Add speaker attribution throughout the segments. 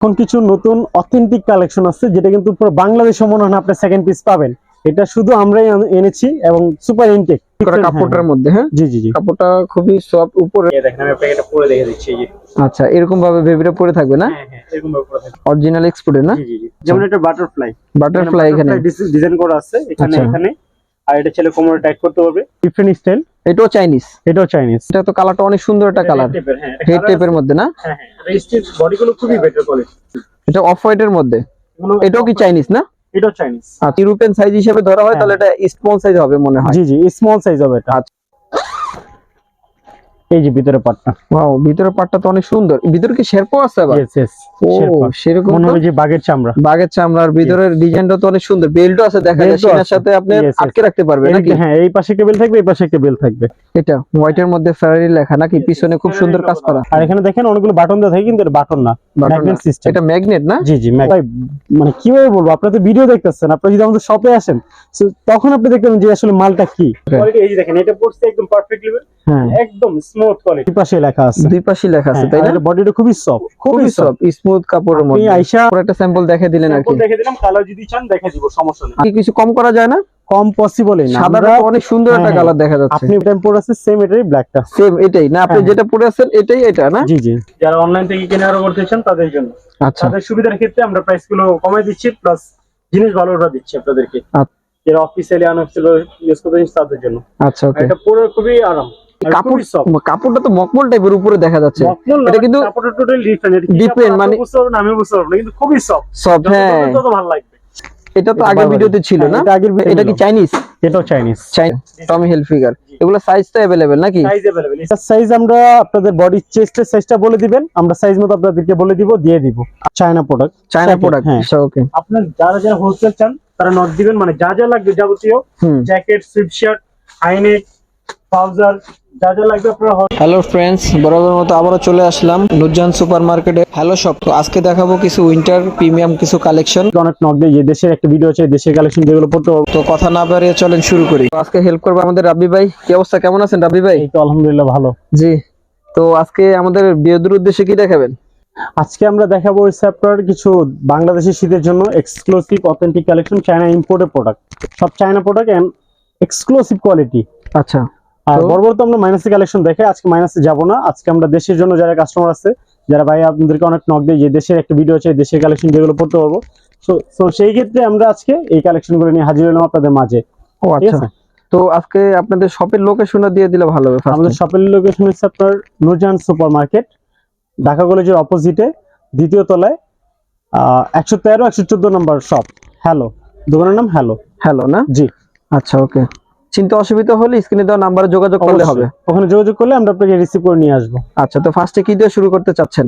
Speaker 1: এখন কিছু নতুন অথেন্টিক কালেকশন আছে যেটা কিন্তু পুরো বাংলাদেশে মনে হয় আপনি সেকেন্ড পিস পাবেন। এটা শুধু আমরাই এনেছি এবং সুপার ইনটেক
Speaker 2: করা কাপড়টার মধ্যে হ্যাঁ?
Speaker 1: জি জি জি।
Speaker 2: কাপড়টা খুবই সফট উপরে
Speaker 1: দেখেন আমি আপনাকে এটা পরে দেখে দিচ্ছি এই যে।
Speaker 2: আচ্ছা এরকম ভাবে বেবিটা পরে থাকবে না?
Speaker 1: হ্যাঁ হ্যাঁ এরকম ভাবে পরে থাকে
Speaker 2: অরিজিনাল এক্সপোর্টের না?
Speaker 1: জি জি জি। যেমন এটা বাটারফ্লাই
Speaker 2: বাটারফ্লাই এখানে
Speaker 1: ডিজাইন করা আছে এখানে
Speaker 2: আচ্ছা।
Speaker 1: এখানে। আর এটা ছেলে কোমরে টাইট করতে পারবে। ডিফারেন্ট স্টাইল
Speaker 2: এটাও চাইনিজ
Speaker 1: এটাও চাইনিজ
Speaker 2: এটা তো কালারটা অনেক সুন্দর একটা কালার
Speaker 1: হ্যাঁ
Speaker 2: হেড টেপের মধ্যে না?
Speaker 1: হ্যাঁ হ্যাঁ রেজিস্ট্রিড বডিগুলো খুবই বেটার কোয়ালিটি
Speaker 2: এটা অফ হোয়াইটের মধ্যে। এটাও কি চাইনিজ না?
Speaker 1: এটাও চাইনিজ
Speaker 2: আর ইউরোপিয়ান সাইজ হিসেবে ধরা হয় তাহলে এটা স্মল সাইজ হবে মনে হয়।
Speaker 1: জি জি স্মল সাইজ হবে এটা।
Speaker 2: আচ্ছা।
Speaker 1: এই যে ভিতরে পাটটা।
Speaker 2: ওয়াও ভিতরের পাটটা তো অনেক সুন্দর। ভিতরে কি শেরপো আছে আবার?
Speaker 1: ইয়েস
Speaker 2: ও সেরকম
Speaker 1: মনে? হবে যে বাঘের চামড়া।
Speaker 2: বাঘের চামড়ার ভিতরের ডিজাইনটা তো অনেক সুন্দর। বেল্টও আছে দেখা যায়
Speaker 1: ও
Speaker 2: সেটার
Speaker 1: আছে।
Speaker 2: সাথে আপনি. আটকে রাখতে পারবে নাকি?
Speaker 1: হ্যাঁ এই পাশে একটা বেল থাকবে এই পাশে একটা বেল থাকবে।
Speaker 2: এটা হোয়াইটের মধ্যে ফেরারি লেখা নাকি? পিছনে খুব সুন্দর কাজ করা।
Speaker 1: আর এখানে দেখেন অনেকগুলো বাটন দেওয়া থাকে কিন্তু এটা বাটন না। ম্যাগনেট সিস্টেম
Speaker 2: এটা ম্যাগনেট না?
Speaker 1: জি জি মানে কীভাবে বলব? আপনারা তো ভিডিও দেখতেছেন আপনারা যদি আমাদের শপে আসেন তখন আপনি দেখবেন যে আসলে মালটা কি। এই যে দেখেন এটা পড়ছে একদম পারফেক্টলি
Speaker 2: হ্যাঁ।
Speaker 1: একদম স্মুথ কোয়ালিটি পাশে লেখা আছে।
Speaker 2: দুই পাশে লেখা আছে
Speaker 1: হ্যাঁ,
Speaker 2: তাই না?
Speaker 1: বডিটা খুবই সফট খুবই সফট
Speaker 2: স্মুথ কাপড়ের
Speaker 1: আপনি আইসা
Speaker 2: পুরো একটা স্যাম্পল দেখে দিলেন আর কি।
Speaker 1: দেখে দিলাম কালার যদি চান দেখে দিব সমস্যা নেই।
Speaker 2: কিছু কম করা যায় না?
Speaker 1: কম পসিবলই না।
Speaker 2: সাদাটা অনেক সুন্দর একটা
Speaker 1: হ্যাঁ,
Speaker 2: কালার দেখা যাচ্ছে।
Speaker 1: আপনি পরে সেম এটাই ব্ল্যাকটা
Speaker 2: সেম এটাই না আপনি
Speaker 1: হ্যাঁ,
Speaker 2: যেটা পরে আছেন এটাই এটা না?
Speaker 1: জি জি। যারা অনলাইন থেকে কেনা আরও করতে চান তাদের জন্য।
Speaker 2: আচ্ছা।
Speaker 1: তাদের সুবিধার ক্ষেত্রে আমরা প্রাইসগুলো কমাই দিচ্ছি প্লাস জিনিস ভালোটা দিচ্ছি আপনাদেরকে।
Speaker 2: আচ্ছা।
Speaker 1: যারা অফিসিয়ালি আনঅফিসিয়াল ইউজ করতে চান তাদের জন্য।
Speaker 2: আচ্ছা ওকে
Speaker 1: এটা পুরো খুবই আরাম। আর
Speaker 2: কাপড়
Speaker 1: খুবই soft।
Speaker 2: কাপড়টা তো মকমল টাইপের উপরে দেখা যাচ্ছে
Speaker 1: মখমল না,
Speaker 2: এটা কিন্তু
Speaker 1: কাপড়টা টোটালি ডিফারেন্ট এটা কি
Speaker 2: different,
Speaker 1: কাপড়
Speaker 2: মানে-
Speaker 1: আপনি বুঝতে পারবেন না, আমি বুঝতে পারবো না কিন্তু খুবই সফট
Speaker 2: সব হ্যাঁ
Speaker 1: তত ভালো লাগবে
Speaker 2: এটা তো
Speaker 1: এটা
Speaker 2: আগের
Speaker 1: বারবারই।
Speaker 2: ভিডিওতে ছিল
Speaker 1: হ্যাঁ,
Speaker 2: না
Speaker 1: এটা আগের video
Speaker 2: এটা কি
Speaker 1: ছিল।
Speaker 2: চাইনিজ
Speaker 1: এটাও
Speaker 2: Chinese Chinese Tommy Hilfiger এগুলো সাইজটা अवेलेबल নাকি
Speaker 1: সাইজ अवेलेबल এটার সাইজ আমরা আপনাদের বডি চেস্টের সাইজটা বলে দিবেন আমরা সাইজ মতো আপনাদেরকে বলে দিব দিয়ে দিব চায়না প্রোডাক্ট
Speaker 2: চায়না প্রোডাক্ট
Speaker 1: হ্যাঁ
Speaker 2: আচ্ছা ওকে
Speaker 1: আপনার যারা যারা হোলসেল চান তারা নট দিবেন মানে যা যা লাগবে যাবতীয়
Speaker 2: হুম
Speaker 1: jacket sweatshirt high neck trouser
Speaker 2: hello friends বরাবর মতো আবারও চলে আসলাম নুরজান সুপার মার্কেটে হ্যালো শপ তো আজকে দেখাবো কিছু উইন্টার প্রিমিয়াম কিছু কালেকশন
Speaker 1: অনেক নক দিয়ে যে দেশের একটা ভিডিও আছে দেশের কালেকশন যেগুলো পড়তে হবে।
Speaker 2: তো কথা না বাড়িয়ে চলেন শুরু করি। আজকে হেল্প করবে আমাদের রাব্বি ভাই। কি অবস্থা? কেমন আছেন রাব্বি ভাই?
Speaker 1: তো আলহামদুলিল্লাহ ভালো।
Speaker 2: জি তো আজকে আমাদের বিয়েদের উদ্দেশ্যে কি দেখাবেন?
Speaker 1: আজকে আমরা দেখাবো আপনার কিছু বাংলাদেশের শীতের জন্য exclusive authentic collection China imported product সব China product and exclusive quality
Speaker 2: আচ্ছা।
Speaker 1: আর বরাবর তো আমরা মাইনাসে কালেকশন দেখে আজকে মাইনাসে যাব না। আজকে আমরা দেশের জন্য যারা কাস্টমার আছে যারা ভাই আপনাদেরকে অনেক নক দেয় যে দেশের একটা ভিডিও আছে দেশের কালেকশন যেগুলো পড়তে পারব। তো সেই ক্ষেত্রে আমরা আজকে এই কালেকশনগুলো নিয়ে হাজির হলাম আপনাদের মাঝে।
Speaker 2: ও আচ্ছা। তো আজকে আপনাদের শপের লোকেশনটা দিয়ে দিলে ভালো হবে
Speaker 1: আমাদের শপের লোকেশন হচ্ছে আপনার নুরজাহান সুপার মার্কেট ঢাকা কলেজের অপোজিটে দ্বিতীয় তলায় একশো তেরো একশো চোদ্দ নম্বর শপ হ্যালো দোকানের নাম হ্যালো
Speaker 2: হ্যালো না?
Speaker 1: জি।
Speaker 2: আচ্ছা ওকে চিন্তা অসুবিধা হলে স্ক্রিনে দেওয়া নাম্বারে যোগাযোগ করলে হবে।
Speaker 1: ওখানে যোগাযোগ করলে আমরা আপনাকে রিসিভ করে নিয়ে আসব।
Speaker 2: আচ্ছা তো ফার্স্টে কি দিয়ে শুরু করতে চাচ্ছেন?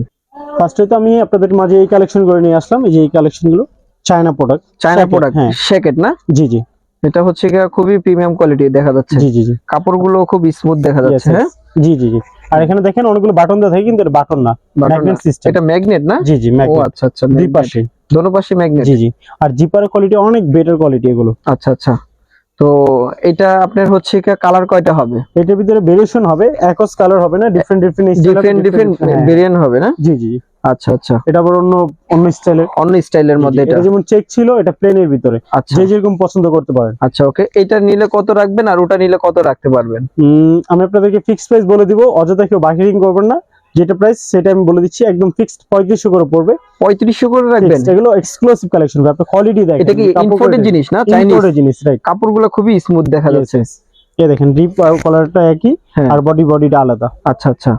Speaker 1: ফার্স্টে তো আমি আপনাদের মাঝে এই কালেকশন করে নিয়ে আসলাম। এই যে এই কালেকশনগুলো চায়না প্রোডাক্ট
Speaker 2: চায়না প্রোডাক্ট শেকেট না?
Speaker 1: জি জি।
Speaker 2: এটা হচ্ছে গিয়ে খুবই প্রিমিয়াম কোয়ালিটি দেখা যাচ্ছে।
Speaker 1: জি জি জি।
Speaker 2: কাপড়গুলো খুব স্মুথ দেখা যাচ্ছে হ্যাঁ?
Speaker 1: জি জি জি। আর এখানে দেখেন অনেকগুলো বাটন দেওয়া থাকে কিন্তু এটা বাটন না। ম্যাগনেট সিস্টেম
Speaker 2: এটা ম্যাগনেট না?
Speaker 1: জি জি ম্যাগনেট ও
Speaker 2: আচ্ছা আচ্ছা
Speaker 1: দুই। পাশে।
Speaker 2: দোনো পাশে ম্যাগনেট
Speaker 1: জি জি। আর জিপারের কোয়ালিটি অনেক বেটার কোয়ালিটি এগুলো।
Speaker 2: আচ্ছা আচ্ছা। তো এটা আপনার হচ্ছে কি কালার কয়টা হবে?
Speaker 1: এটার ভিতরে ভেরিয়েশন হবে একস কালার হবে না different different
Speaker 2: different different variant হবে না?
Speaker 1: জি জি।
Speaker 2: আচ্ছা আচ্ছা।
Speaker 1: এটা আবার অন্য অন্য স্টাইলের
Speaker 2: অন্য স্টাইলের মধ্যে এটা?
Speaker 1: যেমন চেক ছিল এটা প্লেনের ভিতরে।
Speaker 2: আচ্ছা।
Speaker 1: যে যেরকম পছন্দ করতে পারেন।
Speaker 2: আচ্ছা ওকে এটা নিলে কত রাখবেন আর ওটা নিলে কত রাখতে পারবেন?
Speaker 1: উম, আমি আপনাদেরকে ফিক্সড প্রাইস বলে দিব অযথা কেউ বার্গেনিং করবেন না। যেটা প্রাইস সেটা আমি বলে দিচ্ছি একদম ফিক্সড পঁয়ত্রিশশো করে পড়বে।
Speaker 2: পঁয়ত্রিশশো করে রাখবেন?
Speaker 1: এগুলো এক্সক্লুসিভ কালেকশন আপনি কোয়ালিটি দেখেন
Speaker 2: এটা কি ইম্পোর্টেড জিনিস না? চাইনিজ
Speaker 1: ইম্পোর্টেড জিনিস রাইট
Speaker 2: কাপড়গুলো খুবই স্মুথ দেখা যাচ্ছে।
Speaker 1: এই দেখেন রিপ কালারটা একই
Speaker 2: হ্যাঁ।
Speaker 1: আর বডি বডিটা আলাদা।
Speaker 2: আচ্ছা আচ্ছা।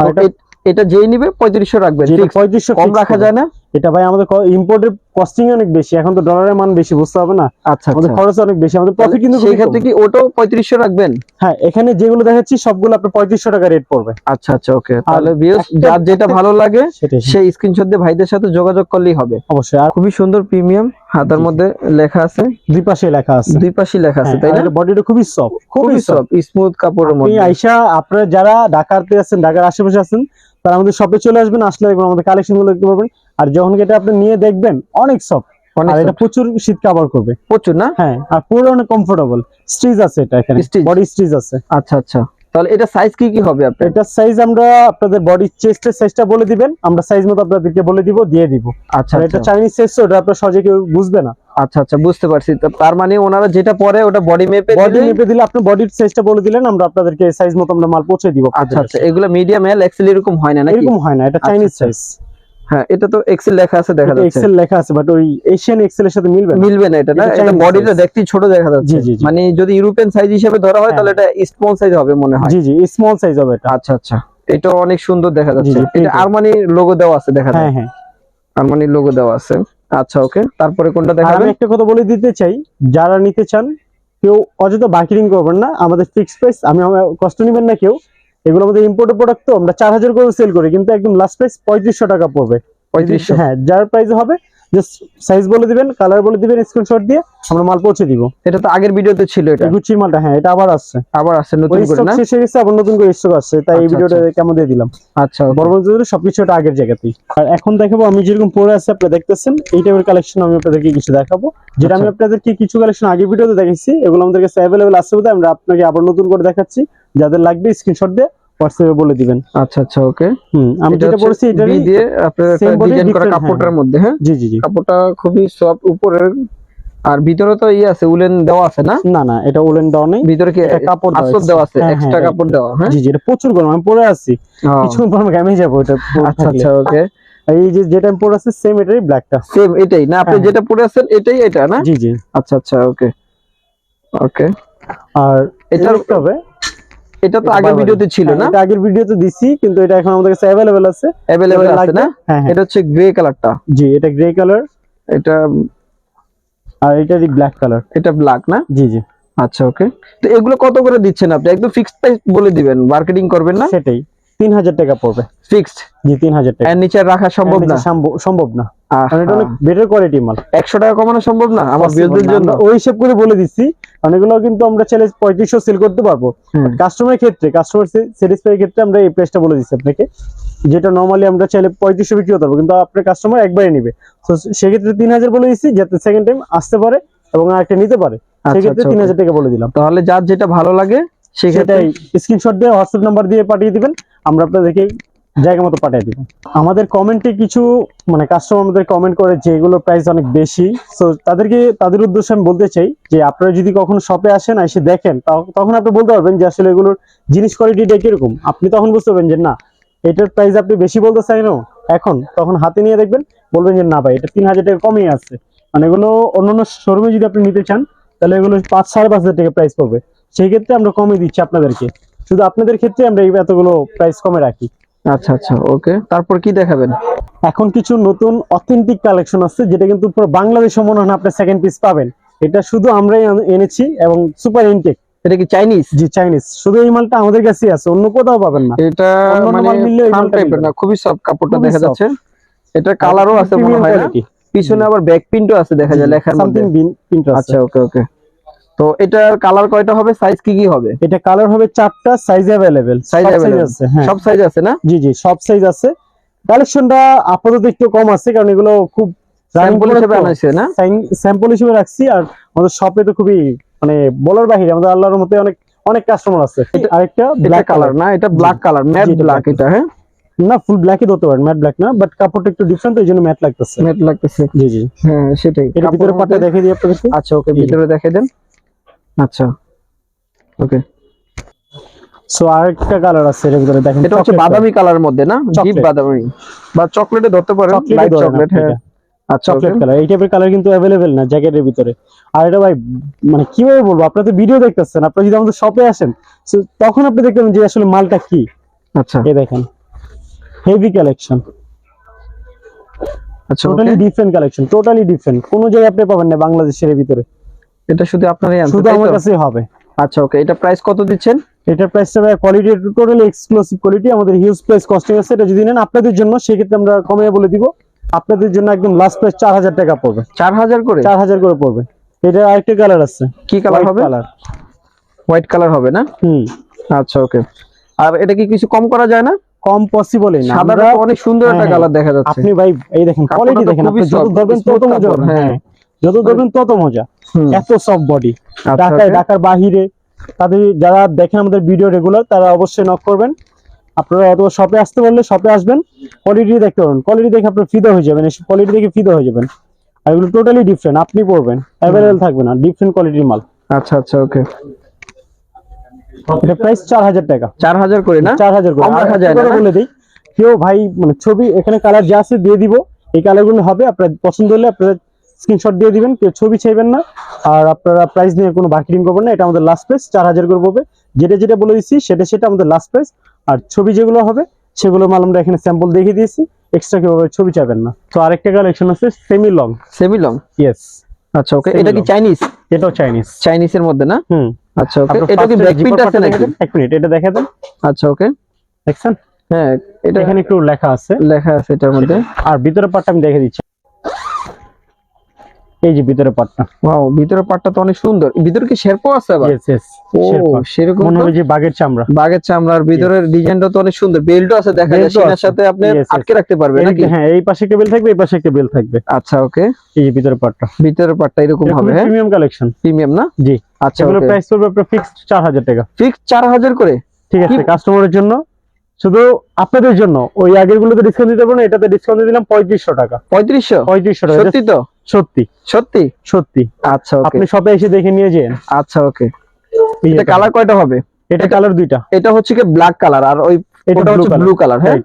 Speaker 1: আর এটা
Speaker 2: এটা যেই নিবে পঁয়ত্রিশশো রাখবেন।
Speaker 1: পঁয়ত্রিশশো
Speaker 2: কম রাখা যায় না?
Speaker 1: এটা ভাই আমাদের ইম্পোর্টের কস্টিং অনেক বেশি এখন তো ডলারের মান বেশি বুঝতে হবে না?
Speaker 2: আচ্ছা
Speaker 1: আমাদের
Speaker 2: আচ্ছা।
Speaker 1: খরচ অনেক বেশি আমাদের প্রফিট কিন্তু
Speaker 2: সেই ক্ষেত্রে কি ওটাও পঁয়ত্রিশশো রাখবেন?
Speaker 1: হ্যাঁ এখানে যেগুলো দেখাচ্ছি সবগুলো আপনার পঁয়ত্রিশশো টাকা রেট পড়বে।
Speaker 2: আচ্ছা আচ্ছা ওকে তাহলে
Speaker 1: একটা-
Speaker 2: যার যেটা ভালো লাগে সেই স্ক্রিনশট দিয়ে ভাইদের সাথে যোগাযোগ করলেই হবে।
Speaker 1: অবশ্যই আর
Speaker 2: খুবই সুন্দর প্রিমিয়াম হাতার মধ্যে লেখা আছে।
Speaker 1: দুই পাশে লেখা আছে।
Speaker 2: দুই পাশে লেখা আছে তাই না?
Speaker 1: বডিটা খুবই সফট
Speaker 2: খুবই
Speaker 1: সফট
Speaker 2: স্মুথ কাপড়ের
Speaker 1: আপনি
Speaker 2: মধ্যে।
Speaker 1: আইসা আপনারা যারা ঢাকাতে আছেন ঢাকার আশেপাশে আছেন তারা আমাদের শপে চলে আসবেন আসলে আমাদের কালেকশনগুলো দেখতে পারবেন। আর যখন এটা আপনি নিয়ে দেখবেন অনেক সফট আর এটা প্রচুর শীত কাভার করবে।
Speaker 2: প্রচুর না?
Speaker 1: হ্যাঁ আর পুরো অনেক কমফোর্টেবল স্ট্রিজ আছে এটা এখানে। বডি আছে।
Speaker 2: আচ্ছা আচ্ছা। তাহলে এটা সাইজ কি কি হবে আপনার?
Speaker 1: এটার সাইজ আমরা আপনাদের বডি চেস্টের সাইজটা বলে দিবেন। আমরা সাইজ মতো আপনাদেরকে বলে দিব দিয়ে দিব।
Speaker 2: আচ্ছা আচ্ছা
Speaker 1: এটা চাইনিজ সাইজ ওটা আপনার সহজে কেউ বুঝবে না।
Speaker 2: আচ্ছা আচ্ছা বুঝতে পারছি। তার মানে ওনারা যেটা পরে ওটা বডি মেপে
Speaker 1: বডি মেপে দিলে আপনি বডির সাইজটা বলে দিলেন আমরা আপনাদেরকে সাইজ মতো আমরা মাল পৌঁছে দিব।
Speaker 2: আচ্ছা আচ্ছা। এগুলো মিডিয়াম এল এক্সেল এরকম হয় না নাকি?
Speaker 1: এরকম হয় না এটা
Speaker 2: আচ্ছা,
Speaker 1: চাইনিজ
Speaker 2: আচ্ছা।
Speaker 1: সাইজ
Speaker 2: হ্যাঁ এটা তো এক্সেল লেখা আছে দেখা যাচ্ছে।
Speaker 1: এক্সেল লেখা আছে বাট ওই এশিয়ান এক্সেল এর সাথে মিলবে না?
Speaker 2: মিলবে না এটা না?
Speaker 1: এটা
Speaker 2: এটা বডিটা দেখতে ছোট দেখা যাচ্ছে।
Speaker 1: জি, জি, জি।
Speaker 2: মানে যদি ইউরোপিয়ান সাইজ হিসেবে ধরা হয়
Speaker 1: হ্যাঁ।
Speaker 2: তাহলে এটা স্মল সাইজ হবে মনে হয়।
Speaker 1: জি জি স্মল সাইজ হবে এটা।
Speaker 2: আচ্ছা আচ্ছা। এটা অনেক সুন্দর দেখা যাচ্ছে।
Speaker 1: জি,
Speaker 2: এটা আরমানি লোগো দেওয়া আছে দেখা যায়।
Speaker 1: হ্যাঁ। হ্যাঁ
Speaker 2: আরমানি লোগো দেওয়া আছে। আচ্ছা ওকে। তারপরে কোনটা
Speaker 1: আর আমি একটা কথা বলে দিতে চাই যারা নিতে চান কেউ অযথা বার্গেনিং করবেন না। আমাদের ফিক্সড প্রাইস আমি কষ্ট নেবেন না কেউ। এগুলো আমাদের ইম্পোর্টেড প্রোডাক্ট তো আমরা চার হাজার করে সেল করি কিন্তু একদম লাস্ট প্রাইস পঁয়ত্রিশশো টাকা পড়বে।
Speaker 2: পঁয়ত্রিশশো?
Speaker 1: হ্যাঁ যার প্রাইস হবে জাস্ট সাইজ বলে দিবেন কালার বলে দিবেন স্ক্রিনশট দিয়ে আমরা মাল পৌঁছে দিব।
Speaker 2: এটা তো আগের ভিডিওতে ছিল এটা।
Speaker 1: গুচির মালটা হ্যাঁ এটা আবার আসছে।
Speaker 2: আবার আছে নতুন করে না?
Speaker 1: শেষ হয়ে গেছে আবার নতুন করে স্টক আসছে তাই এই
Speaker 2: আচ্ছা,
Speaker 1: ভিডিওটা কেমন দিয়ে দিলাম।
Speaker 2: আচ্ছা okay.
Speaker 1: বড় বড় সবকিছু এটা আগের জায়গাতেই। আর এখন দেখাবো আমি যেরকম পরে আছে আপনারা দেখতেছেন এই টাইপের কালেকশন আমি আপনাদেরকে কিছু দেখাবো। যেটা আমি
Speaker 2: আচ্ছা।
Speaker 1: আপনাদেরকে কিছু কালেকশন আগের ভিডিওতে দেখাইছি এগুলো আমাদের কাছে অ্যাভেলেবেল আছে বলে আমরা আপনাকে আবার নতুন করে দেখাচ্ছি। যাদের লাগবে স্ক্রিনশট দিয়ে হোয়াটসঅ্যাপে বলে দিবেন।
Speaker 2: আচ্ছা আচ্ছা ওকে
Speaker 1: হুম আমি যেটা বলছি এটা
Speaker 2: দিয়ে আপনার একটা
Speaker 1: same
Speaker 2: ডিজাইন করা কাপড়টার
Speaker 1: হ্যাঁ।
Speaker 2: মধ্যে হ্যাঁ?
Speaker 1: জি জি জি।
Speaker 2: কাপড়টা খুবই সফট উপরের আর ভিতরে তো ইয়ে আছে উলেন দেওয়া আছে না?
Speaker 1: না না এটা ওলেন দেওয়া নেই।
Speaker 2: ভিতরে কি
Speaker 1: কাপড় আছে।
Speaker 2: দেওয়া আছে
Speaker 1: হ্যাঁ,
Speaker 2: এক্সট্রা
Speaker 1: হ্যাঁ,
Speaker 2: কাপড় দেওয়া হ্যাঁ?
Speaker 1: জি জি এটা প্রচুর গরম আমি পরে আছি কিছুক্ষণ পর আমি ঘামে যাব এটা
Speaker 2: আচ্ছা আচ্ছা ওকে
Speaker 1: এই যে যেটা আমি পরে আছে সেম এটাই ব্ল্যাকটা
Speaker 2: সেম এটাই না আপনি
Speaker 1: হ্যাঁ,
Speaker 2: যেটা পরে আছেন এটাই এটা না?
Speaker 1: জি জি।
Speaker 2: আচ্ছা আচ্ছা ওকে ওকে
Speaker 1: আর
Speaker 2: এটা
Speaker 1: হবে
Speaker 2: এটা তো আগের ভিডিওতে ছিল
Speaker 1: হ্যাঁ,
Speaker 2: না?
Speaker 1: এটা আগের ভিডিওতে দিছি কিন্তু এটা এখন আমাদের কাছে अवेलेबल আছে। अवेलेबल
Speaker 2: আছে না?
Speaker 1: হ্যাঁ হ্যাঁ।
Speaker 2: এটা হচ্ছে গ্রে কালারটা
Speaker 1: জি এটা গ্রে কালার
Speaker 2: এটা
Speaker 1: আর এটা দি ব্ল্যাক কালার
Speaker 2: এটা ব্ল্যাক না?
Speaker 1: জি জি।
Speaker 2: আচ্ছা ওকে তো এগুলো কত করে দিচ্ছেন আপনি? একদম ফিক্সড প্রাইস বলে দিবেন মার্কেটিং করবেন না?
Speaker 1: সেটাই। তিন হাজার টাকা পড়বে।
Speaker 2: ফিক্সড
Speaker 1: জি তিন হাজার টাকা
Speaker 2: নিচে রাখা সম্ভব না?
Speaker 1: সম্ভব- না। এটা অনেক বেটার কোয়ালিটি মাল।
Speaker 2: একশো টাকা কমানো সম্ভব না? আমার বিরোধীর জন্য।
Speaker 1: ওই হিসাব করে বলে দিচ্ছি এগুলো কিন্তু আমরা চাইলে পঁয়ত্রিশশো সেল করতে পারব। কাস্টমারের ক্ষেত্রে কাস্টমার স্যাটিসফাই ক্ষেত্রে আমরা এই প্রাইসটা বলে দিচ্ছি আপনাকে যেটা নর্মালি আমরা চাইলে পঁয়ত্রিশশো বিক্রি করতে পারব কিন্তু আপনার কাস্টমার একবারে নিবে। তো সেক্ষেত্রে তিন হাজার বলে দিচ্ছি যাতে সেকেন্ড টাইম আসতে পারে এবং আরেকটা নিতে পারে।
Speaker 2: আচ্ছা,
Speaker 1: সেক্ষেত্রে
Speaker 2: আচ্ছা,
Speaker 1: তিন হাজার টাকা বলে দিলাম।
Speaker 2: তাহলে যার যেটা ভালো লাগে
Speaker 1: সেটাই। স্ক্রিনশট দিয়ে হোয়াটসঅ্যাপ নাম্বার দিয়ে পাঠিয়ে দিবেন আমরা আপনাদেরকে জায়গা মতো পাঠিয়ে দিবেন আমাদের কমেন্টে কিছু মানে কাস্টমার আমাদের কমেন্ট করে যে এগুলোর প্রাইস অনেক বেশি তো তাদেরকে তাদের উদ্দেশ্যে আমি বলতে চাই যে আপনারা যদি কখনো শপে আসেন এসে দেখেন তখন আপনি বলতে পারবেন যে আসলে এগুলোর জিনিস কোয়ালিটিটা কীরকম। আপনি তখন বুঝতে পারবেন যে না এটার প্রাইস আপনি বেশি বলতে চাই না। এখন তখন হাতে নিয়ে দেখবেন বলবেন যে না ভাই এটা তিন হাজার টাকা কমই আছে। মানে এগুলো অন্য অন্যান্য শোরুমে যদি আপনি নিতে চান তাহলে এগুলো পাঁচ সাড়ে পাঁচ হাজার টাকা প্রাইস পড়বে। সেই ক্ষেত্রে আমরা কমে দিচ্ছি আপনাদেরকে। শুধু আপনাদের ক্ষেত্রে আমরা এই এতগুলো প্রাইস কমে রাখি।
Speaker 2: আচ্ছা আচ্ছা ওকে তারপর কি দেখাবেন?
Speaker 1: এখন কিছু নতুন অথেন্টিক কালেকশন আছে যেটা কিন্তু পুরো বাংলাদেশে মনে হয় না আপনি সেকেন্ড পিস পাবেন। এটা শুধু আমরাই এনেছি এবং সুপার ইনটেক
Speaker 2: এটা কি চাইনিজ
Speaker 1: জি চাইনিজ শুধু এই মালটা আমাদের কাছেই আছে অন্য কোথাও পাবেন না।
Speaker 2: এটা মানে না খুবই সফট কাপড়টা দেখা যাচ্ছে। এটা কালারও আছে মনে হয় পিছনে আবার ব্যাক প্রিন্টও আছে দেখা যায় লেখার মধ্যে।
Speaker 1: সামথিং প্রিন্ট আছে।
Speaker 2: আচ্ছা ওকে ওকে তো এটার কালার কয়টা হবে? সাইজ কি কি হবে?
Speaker 1: এটা কালার হবে চারটা সাইজ অ্যাভেলেবেল
Speaker 2: সাইজ
Speaker 1: আছে হ্যাঁ।
Speaker 2: সব সাইজ আছে না?
Speaker 1: জি জি সব সাইজ আছে। কালেকশনটা আপাতত একটু কম আছে কারণ এগুলো খুব
Speaker 2: স্যাম্পল হিসেবে আনাইছে না?
Speaker 1: স্যাম্পল হিসেবে রাখছি আর আমাদের শপে তো খুবই মানে বলার বাহিরে আমাদের আল্লাহর মতে অনেক অনেক কাস্টমার আছে। আরেকটা ব্ল্যাক
Speaker 2: কালার না? এটা ব্ল্যাক কালার ম্যাট ব্ল্যাক এটা হ্যাঁ?
Speaker 1: না ফুল ব্ল্যাকই ধরতে পারেন ম্যাট ব্ল্যাক না বাট কাপড়টা একটু ডিফারেন্ট ওই জন্য ম্যাট লাগতেছে।
Speaker 2: ম্যাট লাগতেছে।
Speaker 1: জি জি।
Speaker 2: হ্যাঁ সেটাই।
Speaker 1: এটা ভিতরে পাটটা দিই
Speaker 2: আচ্ছা ওকে ভিতরে দেখে দেন। আচ্ছা। ওকে
Speaker 1: সো আরেকটা কালার আছে এর ভিতরে দেখেন
Speaker 2: এটা হচ্ছে বাদামি মধ্যে না? ডিপ বাদামি। বা চকলেটে ধরতে পারেন লাইট চকলেট হ্যাঁ। আচ্ছা
Speaker 1: চকলেট কালার এই টাইপের কালার কিন্তু অ্যাভেলেবেল না জ্যাকেটের ভিতরে। আর এটা ভাই মানে কীভাবে বলব আপনারা তো ভিডিও দেখতেছেন আপনারা যদি আমাদের শপে আসেন তখন আপনি দেখবেন যে আসলে মালটা কি।
Speaker 2: আচ্ছা।
Speaker 1: এই দেখেন হেভি কালেকশন
Speaker 2: আচ্ছা totally
Speaker 1: different collection totally different কোনো জায়গায় আপনি পাবেন না বাংলাদেশের ভিতরে।
Speaker 2: এটা শুধু আপনারই আনতে
Speaker 1: শুধু আমার? কাছেই হবে।
Speaker 2: আচ্ছা ওকে এটা প্রাইস কত দিচ্ছেন?
Speaker 1: এটার প্রাইসটা ভাই কোয়ালিটি টোটালি এক্সক্লুসিভ কোয়ালিটি আমাদের হিউজ প্রাইস কস্টিং আছে এটা যদি নেন আপনাদের জন্য সেক্ষেত্রে আমরা কমে বলে দিব। আপনাদের জন্য একদম লাস্ট প্রাইস চার হাজার টাকা পড়বে।
Speaker 2: চার হাজার করে?
Speaker 1: চার হাজার করে পড়বে। এটা আরেকটা কালার আছে।
Speaker 2: কি কালার হবে?
Speaker 1: কালার
Speaker 2: হোয়াইট কালার হবে না?
Speaker 1: হুম।
Speaker 2: আচ্ছা ওকে। আর এটা কি কিছু কম করা যায় না?
Speaker 1: কম পসিবলই না।
Speaker 2: সাদাটা অনেক সুন্দর একটা
Speaker 1: হ্যাঁ,
Speaker 2: কালার দেখা যাচ্ছে।
Speaker 1: আপনি ভাই এই দেখেন কোয়ালিটি দেখেন আপনি যত
Speaker 2: soft,
Speaker 1: ধরবেন তত মজা।
Speaker 2: হ্যাঁ।
Speaker 1: হ্যাঁ। যত ধরবেন তত মজা। এত সফট বডি
Speaker 2: আচ্ছা,
Speaker 1: ঢাকায় ঢাকার বাহিরে। তাদের যারা দেখেন আমাদের ভিডিও রেগুলার তারা অবশ্যই নক করবেন। আপনারা অথবা শপে আসতে বললে শপে আসবেন। কোয়ালিটি দেখতে পারবেন। কোয়ালিটি দেখে আপনার ফিদা হয়ে যাবেন। এসব কোয়ালিটি দেখে ফিদা হয়ে যাবেন। আর এগুলো টোটালি ডিফারেন্ট আপনি পড়বেন অ্যাভেলেবল থাকবে না। ডিফারেন্ট কোয়ালিটির মাল।
Speaker 2: আচ্ছা আচ্ছা ওকে।
Speaker 1: এটা প্রাইস চার হাজার টাকা।
Speaker 2: চার হাজার করে না?
Speaker 1: চার হাজার করে।
Speaker 2: কম
Speaker 1: আর
Speaker 2: না?
Speaker 1: বলে দিই। কেউ ভাই মানে ছবি এখানে কালার যা আছে দিয়ে দিব। এই কালারগুলো হবে। আপনার পছন্দ হলে আপনারা স্ক্রিনশট দিয়ে দিবেন কেউ ছবি চাইবেন না। আর আপনারা প্রাইস নিয়ে কোনো মার্কেটিং করবেন না এটা আমাদের লাস্ট প্রাইস চার হাজার করে পড়বে। যেটা যেটা বলে দিচ্ছি সেটা সেটা আমাদের লাস্ট প্রাইস আর ছবি যেগুলো হবে সেগুলো মাল আমরা এখানে স্যাম্পল দেখিয়ে দিয়েছি এক্সট্রা কেউ ছবি চাইবেন না। তো আরেকটা কালেকশন আছে semi long
Speaker 2: semi long
Speaker 1: yes
Speaker 2: আচ্ছা ওকে এটা কি চাইনিজ
Speaker 1: এটাও চাইনিজ
Speaker 2: চাইনিজের মধ্যে না?
Speaker 1: হুম।
Speaker 2: আচ্ছা ওকে এটা কি ব্যাক প্রিন্ট আছে নাকি?
Speaker 1: এক মিনিট এটা দেখে দেন।
Speaker 2: আচ্ছা ওকে
Speaker 1: দেখছেন?
Speaker 2: হ্যাঁ এটা
Speaker 1: এখানে একটু লেখা আছে।
Speaker 2: লেখা আছে এটার মধ্যে।
Speaker 1: আর ভিতরের পার্টটা আমি দেখে দিচ্ছি। এই যে ভিতরের পার্টটা
Speaker 2: ওয়াও ভিতরের পাটটা তো অনেক সুন্দর। ভিতরে কি শেরপো আছে আবার?
Speaker 1: ইয়েস ইয়েস
Speaker 2: ও সেরকম
Speaker 1: মনে? হবে যে বাঘের চামড়া।
Speaker 2: বাঘের চামড়ার ভিতরের ডিজাইনটা তো অনেক সুন্দর। বেল্টও আছে দেখা যায় সেটার
Speaker 1: আছে।
Speaker 2: সাথে আপনি. আটকে রাখতে পারবেন
Speaker 1: এই-
Speaker 2: নাকি?
Speaker 1: হ্যাঁ এই পাশে একটা বেল থাকবে এই পাশে একটা বেল থাকবে।
Speaker 2: আচ্ছা ওকে।
Speaker 1: এই যে ভিতরের পার্টটা
Speaker 2: ভিতরের পাটটা এরকম হবে হ্যাঁ?
Speaker 1: প্রিমিয়াম কালেকশন
Speaker 2: প্রিমিয়াম না?
Speaker 1: জি।
Speaker 2: আচ্ছা
Speaker 1: এগুলো প্রাইস পড়বে আপনার ফিক্সড চার হাজার টাকা।
Speaker 2: ফিক্সড চার হাজার করে?
Speaker 1: ঠিক আছে কাস্টমারের জন্য শুধু আপনাদের জন্য ওই আগের গুলোতে ডিসকাউন্ট দিতে পারব না এটাতে ডিসকাউন্ট দিলাম পঁয়ত্রিশশো টাকা।
Speaker 2: পঁয়ত্রিশশো?
Speaker 1: পঁয়ত্রিশশো টাকা
Speaker 2: সত্যি তো?
Speaker 1: সত্যি।
Speaker 2: সত্যি?
Speaker 1: সত্যি।
Speaker 2: আচ্ছা
Speaker 1: আপনি শপে এসে দেখে নিয়ে যান।
Speaker 2: আচ্ছা ওকে। এটা কালার কয়টা হবে?
Speaker 1: এটা কালার দুইটা।
Speaker 2: এটা হচ্ছে কি ব্ল্যাক কালার আর ওই
Speaker 1: এটা
Speaker 2: হচ্ছে ব্লু কালার হ্যাঁ?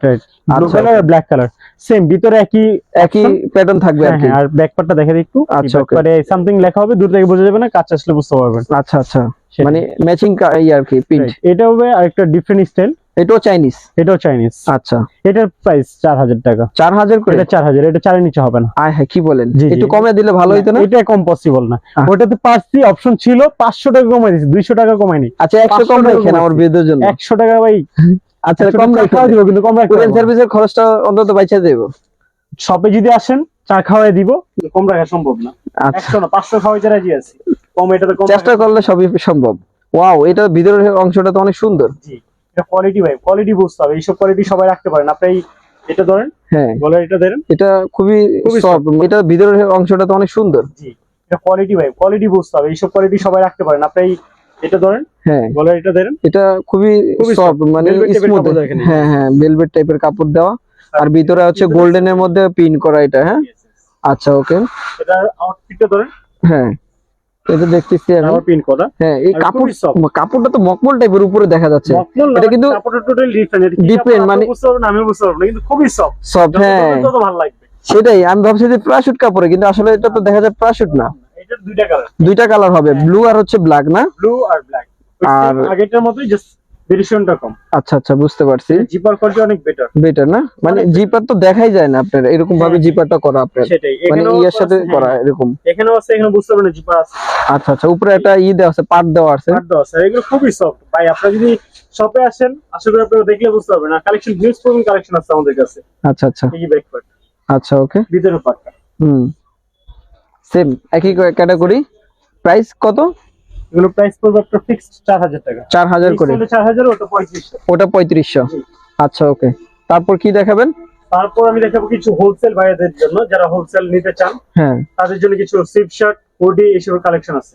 Speaker 1: ব্লু
Speaker 2: আচ্ছা,
Speaker 1: কালার আর ব্ল্যাক কালার সেম ভিতরে একই
Speaker 2: একই প্যাটার্ন থাকবে আর
Speaker 1: হ্যাঁ
Speaker 2: কি।
Speaker 1: হ্যাঁ, আর ব্যাক পার্টটা দেখে একটু।
Speaker 2: আচ্ছা, ওকে।
Speaker 1: ব্যাকপার্টে সামথিং লেখা হবে দূর থেকে বোঝা যাবে না কাছে আসলে বুঝতে পারবেন।
Speaker 2: আচ্ছা আচ্ছা। মানে ম্যাচিং এই আর কি প্রিন্ট
Speaker 1: এটা হবে আরেকটা ডিফারেন্ট স্টাইল
Speaker 2: এটাও চাইনিজ?
Speaker 1: এটাও চাইনিজ।
Speaker 2: আচ্ছা।
Speaker 1: এটার প্রাইস চার হাজার টাকা।
Speaker 2: চার হাজার করে?
Speaker 1: এটা চার হাজার এটা চারের নিচে হবে না।
Speaker 2: আয় হ্যাঁ কি বলেন?
Speaker 1: জি, জি।
Speaker 2: একটু কমে দিলে ভালো হইতো না?
Speaker 1: এটা কম পসিবল না। ওটাতে পারছি অপশন ছিল পাঁচশো টাকা কমাই দিয়েছি দুইশো টাকা কমাইনি
Speaker 2: আচ্ছা একশো
Speaker 1: 500
Speaker 2: কম রাখেন আমার। বিয়েদের জন্য।
Speaker 1: একশো টাকা ভাই।
Speaker 2: আচ্ছা কম
Speaker 1: খাওয়া দিব কিন্তু কম পারব না।
Speaker 2: সার্ভিসের খরচটা অন্তত বাইচা দেবো।
Speaker 1: শপে যদি আসেন চা খাওয়াই দিব কম রাখা সম্ভব না।
Speaker 2: আচ্ছা।
Speaker 1: একশো না পাঁচশো খাওয়াইতে রাজি আছে। কম এটাতে কম
Speaker 2: চেষ্টা করলে সবই সম্ভব। ওয়াও এটা ভিতরের অংশটা তো অনেক সুন্দর।
Speaker 1: জি। এটা কোয়ালিটি ভাই কোয়ালিটি বুঝতে হবে এইসব কোয়ালিটি সবাই রাখতে পারেন। আপনি এই- এটা ধরেন
Speaker 2: হ্যাঁ।
Speaker 1: গলার এটা ধরেন।
Speaker 2: এটা খুবই
Speaker 1: খুবই
Speaker 2: সফট এটা ভিতরের অংশটা তো অনেক সুন্দর।
Speaker 1: জি এটা কোয়ালিটি ভাই কোয়ালিটি বুঝতে হবে এইসব কোয়ালিটি সবাই রাখতে পারেন। আপনি এই- এটা ধরেন
Speaker 2: হ্যাঁ।
Speaker 1: গলার এটা ধরেন।
Speaker 2: এটা খুবই
Speaker 1: খুবই
Speaker 2: সফট মানে স্মুথ হ্যাঁ হ্যাঁ ভেলভেট টাইপের কাপড় দেওয়া। আর ভিতরে হচ্ছে গোল্ডেনের মধ্যে পিন করা এটা হ্যাঁ? আচ্ছা ওকে
Speaker 1: এটা আউটফিটটা ধরেন।
Speaker 2: হ্যাঁ। এটা দেখতেছি
Speaker 1: পিন করা।
Speaker 2: হ্যাঁ এই কাপড় কাপড়টা তো মকমল টাইপের উপরে দেখা যাচ্ছে। এটা কিন্তু
Speaker 1: কাপড়টা টোটালি ডিফারেন্ট ডিফারেন্ট
Speaker 2: মানে-
Speaker 1: বুঝতে পারবেন আমি বুঝতে পারব না কিন্তু খুবই সফট
Speaker 2: সফট হ্যাঁ।
Speaker 1: তত ভালো লাগবে।
Speaker 2: সেটাই আমি ভাবছি যে প্রাশুট কাপড়ে কিন্তু আসলে এটা তো দেখা যায় প্রাশুট না।
Speaker 1: এটা দুইটা কালার
Speaker 2: দুইটা কালার হবে ব্লু আর হচ্ছে ব্ল্যাক না?
Speaker 1: ব্লু আর ব্ল্যাক
Speaker 2: আর-
Speaker 1: আর আগেরটার মতোই জাস্ট ভেরিয়েশনটা কম।
Speaker 2: আচ্ছা আচ্ছা বুঝতে পারছি।
Speaker 1: জিপার কোয়ালিটি অনেক বেটার
Speaker 2: বেটার না? মানে জিপার তো দেখাই যায় না আপনার এরকম ভাবে
Speaker 1: হ্যাঁ।
Speaker 2: জিপারটা করা আপনার।
Speaker 1: সেটাই।
Speaker 2: মানে ইয়ার সাথে করা
Speaker 1: হ্যাঁ,
Speaker 2: এরকম।
Speaker 1: এখানেও আছে এখানে বুঝতে পারবেন জিপার আছে।
Speaker 2: আচ্ছা আচ্ছা উপরে একটা ই দেওয়া আছে পাট দেওয়া আছে।
Speaker 1: কাট দেওয়া আছে। এগুলো খুবই সফট ভাই আপনারা যদি শপে আসেন আশা করি আপনারা দেখলে বুঝতে পারবেন। আর কালেকশন হিউজ পরিমাণ কালেকশন আছে আমাদের কাছে।
Speaker 2: আচ্ছা আচ্ছা।
Speaker 1: এই ব্যাক পার্ট
Speaker 2: আচ্ছা ওকে
Speaker 1: ভিতরের পার্টটা
Speaker 2: হুম। সেম একই ক্যাটাগরি প্রাইস কত?
Speaker 1: এগুলো প্রাইস পড়বে আপনার ফিক্সড চার হাজার টাকা।
Speaker 2: চার হাজার করে।
Speaker 1: চার হাজার ওটা পঁয়ত্রিশশো।
Speaker 2: ওটা পঁয়ত্রিশশো।
Speaker 1: জি।
Speaker 2: আচ্ছা ওকে তারপর কি দেখাবেন?
Speaker 1: তারপর আমি দেখাবো কিছু হোলসেল ভাইয়াদের জন্য যারা হোলসেল নিতে চান।
Speaker 2: হ্যাঁ।
Speaker 1: তাদের জন্য কিছু সিপ শার্ট হুডি এইসবের কালেকশন আছে।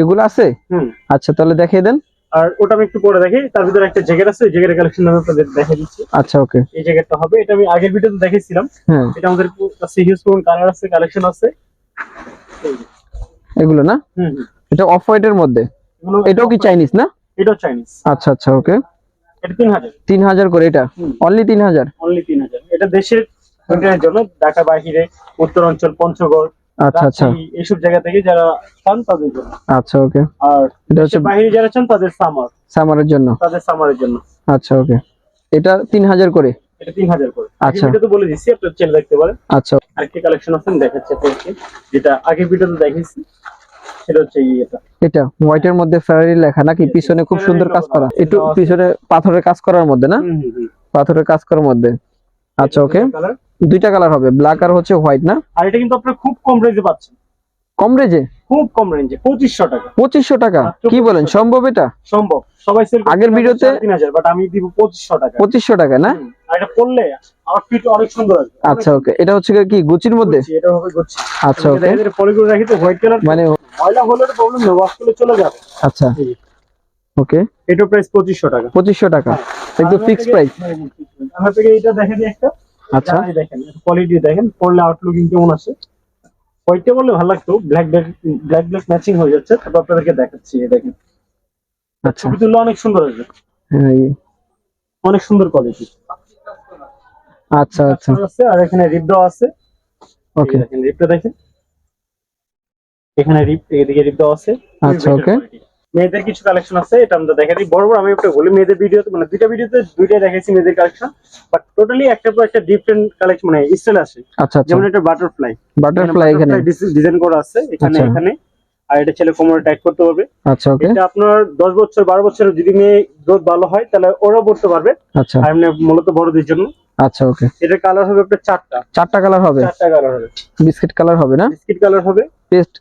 Speaker 2: এগুলো আছে?
Speaker 1: হুম।
Speaker 2: আচ্ছা তাহলে দেখিয়ে দেন।
Speaker 1: আর ওটা আমি একটু পরে দেখি। তার ভিতরে একটা জ্যাকেট আছে জ্যাকেটের কালেকশন আমি আপনাদের দেখে দিচ্ছি।
Speaker 2: আচ্ছা ওকে
Speaker 1: এই জ্যাকেটটা হবে। এটা আমি আগের ভিডিওতে দেখেছিলাম
Speaker 2: হ্যাঁ।
Speaker 1: এটা আমাদের কাছে হিউজ পরিমাণ কালার আছে কালেকশন আছে।
Speaker 2: এগুলো না?
Speaker 1: হুম।
Speaker 2: এটা অফ হোয়াইটের মধ্যে এটাও কি চাইনিজ না?
Speaker 1: এটাও চাইনিজ
Speaker 2: আচ্ছা আচ্ছা ওকে।
Speaker 1: এটা তিন হাজার
Speaker 2: তিন হাজার করে এটা? অনলি তিন হাজার
Speaker 1: অনলি তিন হাজার এটা দেশের কন্টেনের জন্য ঢাকা বাহিরে উত্তরাঞ্চল পঞ্চগড়
Speaker 2: আচ্ছা আচ্ছা।
Speaker 1: এইসব জায়গা থেকে যারা চান তাদের জন্য।
Speaker 2: আচ্ছা ওকে।
Speaker 1: আর
Speaker 2: এটা হচ্ছে
Speaker 1: বাহিরে যারা চান তাদের সামার
Speaker 2: সামারের জন্য?
Speaker 1: তাদের সামারের জন্য।
Speaker 2: আচ্ছা ওকে। এটা তিন হাজার করে?
Speaker 1: এটা তিন হাজার করে।
Speaker 2: আচ্ছা।
Speaker 1: আচ্ছা। তো বলে দিচ্ছি আপনার দেখতে পারেন।
Speaker 2: আচ্ছা।
Speaker 1: আরেকটি কালেকশন আছে দেখাচ্ছি আপনাকে যেটা আগের ভিডিওতে দেখেছি সেটা হচ্ছে এই এটা।
Speaker 2: এটা হোয়াইটের মধ্যে ফেরারি লেখা নাকি? পিছনে খুব সুন্দর কাজ করা। একটু পিছনে পাথরের কাজ করার মধ্যে না। পাথরের কাজ করার মধ্যে। আচ্ছা ওকে দুইটা কালার হবে ব্ল্যাক আর হচ্ছে হোয়াইট না?
Speaker 1: আর এটা কিন্তু আপনার খুব কম রেঞ্জে পাচ্ছেন।
Speaker 2: কম রেজে
Speaker 1: খুব কম রেঞ্জে পঁচিশশো টাকা।
Speaker 2: পঁচিশশো টাকা? কি বলেন সম্ভব এটা?
Speaker 1: সম্ভব। সবাই সেল
Speaker 2: আগের ভিডিওতে-
Speaker 1: তিন হাজার বাট আমি দিব পঁচিশশো টাকা।
Speaker 2: পঁচিশশো টাকা না?
Speaker 1: এটা পড়লে আউটফিট অনেক সুন্দর আসবে।
Speaker 2: আচ্ছা ওকে। এটা হচ্ছে কি গুচির মধ্যে?
Speaker 1: এটা হবে গুচ্ছি
Speaker 2: আচ্ছা ওকে।
Speaker 1: পলিগুলো রাখি তো হোয়াইট কালার
Speaker 2: মানে
Speaker 1: ময়লা হলে প্রবলেম নেই ওয়াশ করলে চলে যাবে।
Speaker 2: আচ্ছা। ওকে।
Speaker 1: প্রাইস টাকা।
Speaker 2: টাকা। একদম ফিক্সড প্রাইস
Speaker 1: আমার থেকে এটা দেখেন একটা।
Speaker 2: আচ্ছা।
Speaker 1: দেখেন কোয়ালিটি দেখেন পরলে আউটলুকিং কেমন আছে হোয়াইটটা বললে ভালো লাগতো? ব্ল্যাক ব্ল্যাক ব্ল্যাক ম্যাচিং হয়ে যাচ্ছে তারপর আপনাদেরকে দেখাচ্ছি এই দেখেন।
Speaker 2: আচ্ছা।
Speaker 1: ছবি তুললে অনেক সুন্দর হয়েছে।
Speaker 2: হ্যাঁ,
Speaker 1: অনেক সুন্দর কোয়ালিটি
Speaker 2: আচ্ছা আচ্ছা।
Speaker 1: আছে আর এখানে রিপ দেওয়া আছে।
Speaker 2: ওকে
Speaker 1: দেখেন রিপটা দেখেন। এখানে রিপ এদিকে রিপ দেওয়া আছে।
Speaker 2: আচ্ছা, okay.
Speaker 1: মেয়েদের কিছু কালেকশন আছে এটা আমরা দেখাই দিই। বড় বড় আমি একটা বলি মেয়েদের ভিডিওতে মানে দুইটা ভিডিওতে দুইটাই দেখাইছি মেয়েদের কালেকশন বাট টোটালি একটা পর একটা ডিফারেন্ট কালেকশন মানে স্টাইল আছে।
Speaker 2: আচ্ছা আচ্ছা।
Speaker 1: যেমন এটা বাটারফ্লাই
Speaker 2: বাটারফ্লাই এখানে
Speaker 1: ডিজাইন করা আছে এখানে
Speaker 2: আচ্ছা।
Speaker 1: এখানে। আর এটা ছেলে কোমরে টাইট করতে পারবে।
Speaker 2: আচ্ছা ওকে।
Speaker 1: এটা আপনার দশ বছর বারো বছর যদি মেয়ে গ্রোথ ভালো হয় তাহলে ওরাও পড়তে পারবে।
Speaker 2: আচ্ছা।
Speaker 1: আর এমনি মূলত বড়দের জন্য।
Speaker 2: আচ্ছা ওকে।
Speaker 1: এটার কালার হবে আপনার চারটা।
Speaker 2: চারটা কালার হবে।
Speaker 1: চারটা কালার হবে।
Speaker 2: বিস্কিট কালার হবে না?
Speaker 1: বিস্কিট কালার হবে।
Speaker 2: Paste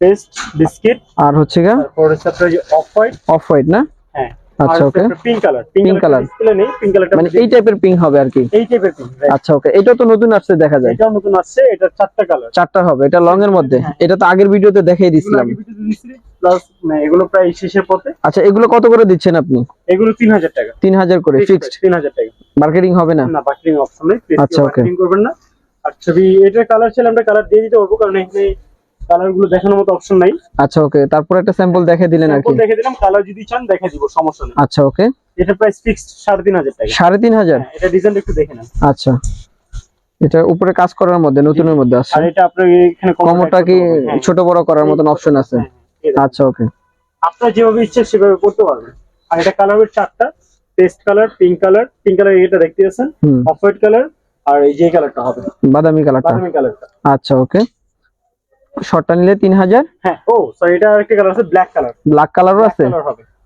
Speaker 1: paste biscuit.
Speaker 2: আর হচ্ছে গা
Speaker 1: তারপর হচ্ছে আপনার যে অফ হোয়াইট।
Speaker 2: অফ হোয়াইট না?
Speaker 1: হ্যাঁ।
Speaker 2: আচ্ছা, okay.
Speaker 1: Pink colour
Speaker 2: pink colour
Speaker 1: display নেই পিঙ্ক কালারটা
Speaker 2: মানে এই টাইপের পিঙ্ক হবে আর কি?
Speaker 1: এই টাইপের পিঙ্ক
Speaker 2: আচ্ছা ওকে। এটা তো নতুন আসছে দেখা যায়।
Speaker 1: এটা নতুন আসছে এটা চারটা কালার
Speaker 2: চারটা হবে এটা লং এর মধ্যে।
Speaker 1: হ্যাঁ।
Speaker 2: এটা তো আগের ভিডিওতে
Speaker 1: এগুলো
Speaker 2: দিছিলাম।
Speaker 1: প্লাস এগুলো প্রায় শেষের পথে।
Speaker 2: আচ্ছা এগুলো কত করে দিচ্ছেন আপনি?
Speaker 1: এগুলো তিন হাজার টাকা।
Speaker 2: তিন হাজার করে ফিক্সড
Speaker 1: তিন হাজার টাকা।
Speaker 2: মার্কেটিং হবে না?
Speaker 1: না বাকিং অপশন নেই
Speaker 2: আচ্ছা, okay.
Speaker 1: বাকিং করবেন না। আর ছবি এটার কালার ছিল আমরা কালার দিয়ে দিতে পারব কারণ এখানে কালারগুলো দেখানোর মতো অপশন নাই।
Speaker 2: আচ্ছা ওকে তারপর একটা স্যাম্পল দেখে দিলেন আর কি।
Speaker 1: দেখে দিলাম কালার যদি চান দেখে দিব সমস্যা নেই।
Speaker 2: আচ্ছা ওকে
Speaker 1: এটা প্রাইস ফিক্সড সাড়ে তিন হাজার টাকা।
Speaker 2: সাড়ে তিন হাজার?
Speaker 1: হ্যাঁ, এটা ডিজাইন একটু দেখে নেন।
Speaker 2: আচ্ছা। এটা উপরে কাজ করার মধ্যে নতুনের মধ্যে আছে।
Speaker 1: আর এটা আপনার এখানে
Speaker 2: কমরটা কি
Speaker 1: হ্যাঁ,
Speaker 2: ছোট বড় করার মতন অপশন আছে?
Speaker 1: হ্যাঁ, দেখেন।
Speaker 2: আচ্ছা ওকে
Speaker 1: আপনার যেভাবে ইচ্ছে সেভাবে করতে পারবেন। আর এটা কালার হবে চারটা paste colour pink colour pink colour এটা দেখতে পাচ্ছেন অফ হোয়াইট কালার আর এই যে কালারটা হবে।
Speaker 2: বাদামি কালারটা
Speaker 1: বাদামি কালারটা
Speaker 2: আচ্ছা ওকে শর্টটা নিলে তিন হাজার
Speaker 1: হ্যাঁ ও সরি এটা আরেকটা কালার আছে ব্ল্যাক কালার
Speaker 2: ব্ল্যাক কালারও আছে?